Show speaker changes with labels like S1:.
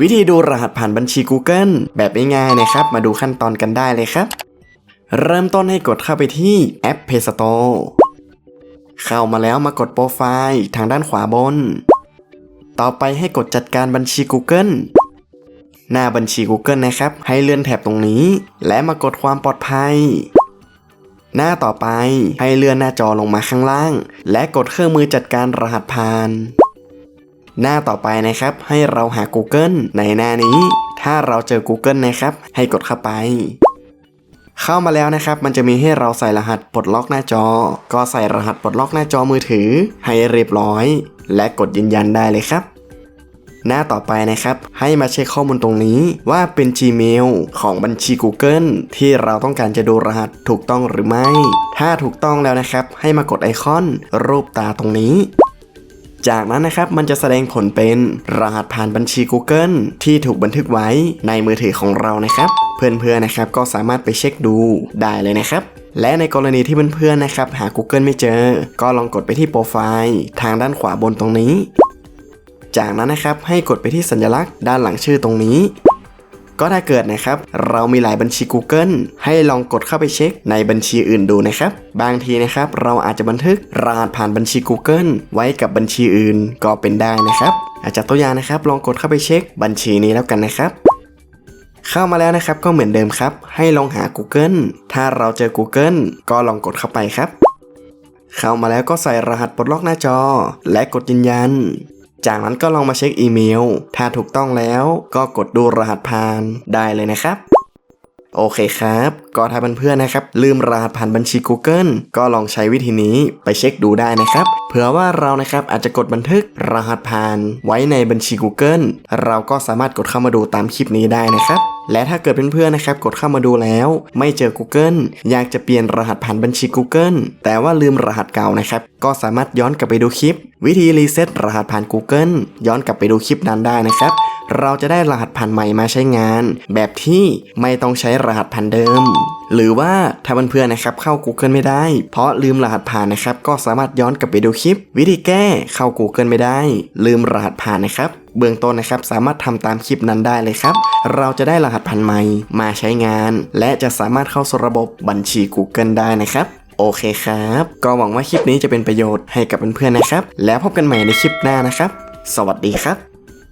S1: วิธีดูรหัสผ่านบัญชี Google แบบง่ายๆนะครับ มาดูขั้นตอนกันได้เลยครับ เริ่มต้นให้กดเข้าไปที่แอป Play Store เข้ามาแล้วมากดโปรไฟล์ทางด้านขวาบน ต่อไปให้กดจัดการบัญชี Google หน้าบัญชี Google นะครับ ให้เลื่อนแถบตรงนี้ และมากดความปลอดภัย หน้าต่อไปให้เลื่อนหน้าจอลงมาข้างล่าง และกดเครื่องมือจัดการรหัสผ่าน หน้าต่อไปนะครับ ให้เราหา Google ในหน้านี้ ถ้าเราเจอ Google นะครับ ให้กดเข้าไป เข้ามาแล้วนะครับ มันจะมีให้เราใส่รหัสปลดล็อกหน้าจอ ก็ใส่รหัสปลดล็อกหน้าจอมือถือ ให้เรียบร้อย และกดยืนยันได้เลยครับหน้าต่อไปนะครับ ให้มาเช็คข้อมูลตรงนี้ว่าเป็น Gmail ของบัญชี Google ที่เราต้องการจะดูรหัสถูกต้องหรือไม่ ถ้าถูกต้องแล้วนะครับ ให้มากดไอคอน รูปตาตรงนี้ จากนั้นนะครับมันจะแสดงผลเป็นรหัสผ่านบัญชี Google ที่ถูกบันทึกไว้ในมือถือของเรานะครับ เพื่อนๆนะครับก็สามารถไปเช็คดูได้เลยนะครับและในกรณีที่เพื่อนๆนะครับ หา Google ไม่เจอ ก็ลองกดไปที่โปรไฟล์ทางด้านขวาบนตรงนี้ จากนั้นนะครับให้กดไปที่สัญลักษณ์ด้านหลังชื่อตรงนี้ ก็ถ้าเกิดนะครับ เรามีหลายบัญชี Google ให้ลองกดเข้าไปเช็คในบัญชีอื่นดูนะครับ บางทีนะครับเราอาจจะบันทึกรหัสผ่านบัญชี Google ไว้กับบัญชีอื่นก็เป็นได้นะครับ อาจจะตัวอย่างนะครับลองกดเข้าไปเช็คบัญชีนี้แล้วกันนะครับเข้ามาแล้วนะครับก็เหมือนเดิมครับ ให้ลองหา Google ถ้าเราเจอ Google ก็ลองกดเข้าไปครับ เข้ามาแล้วก็ใส่รหัสปลดล็อกหน้าจอ และกดยืนยัน จากนั้นก็ลองมาเช็คอีเมล ถ้าถูกต้องแล้วก็กดดูรหัสผ่านได้เลยนะครับ โอเคครับ ก็ถ้าเพื่อนๆนะครับ ลืมรหัสผ่านบัญชี Google ก็ลองใช้วิธีนี้ไปเช็คดูได้นะครับ เผื่อว่าเรานะครับอาจจะกดบันทึกรหัสผ่านไว้ในบัญชี Google เราก็สามารถกดเข้ามาดูตามคลิปนี้ได้นะครับและถ้าเกิดเพื่อนๆนะครับกดเข้ามาดูแล้ว ไม่เจอ Google อยากจะเปลี่ยนรหัสผ่านบัญชี Google แต่ว่าลืมรหัสเก่านะครับ ก็สามารถย้อนกลับไปดูคลิป วิธีรีเซ็ตรหัสผ่าน Google ย้อนกลับไปดูคลิปนั้นได้นะครับ เราจะได้รหัสผ่านใหม่มาใช้งาน แบบที่ไม่ต้องใช้รหัสผ่านเดิม หรือว่าถ้าเพื่อนๆนะครับเข้า Google ไม่ได้ เพราะลืมรหัสผ่านนะครับ ก็สามารถย้อนกลับไปดูคลิป วิธีแก้เข้า Google ไม่ได้ ลืมรหัสผ่านนะครับเบื้องต้นนะครับสามารถทำตามคลิปนั้นได้เลยครับ เราจะได้รหัสผ่านใหม่มาใช้งาน และจะสามารถเข้าสู่ระบบบัญชี Google ได้นะครับโอเคครับ ก็หวังว่าคลิปนี้จะเป็นประโยชน์ให้กับเพื่อนๆนะครับ แล้วพบกันใหม่ในคลิปหน้านะครับ สวัสดีครับ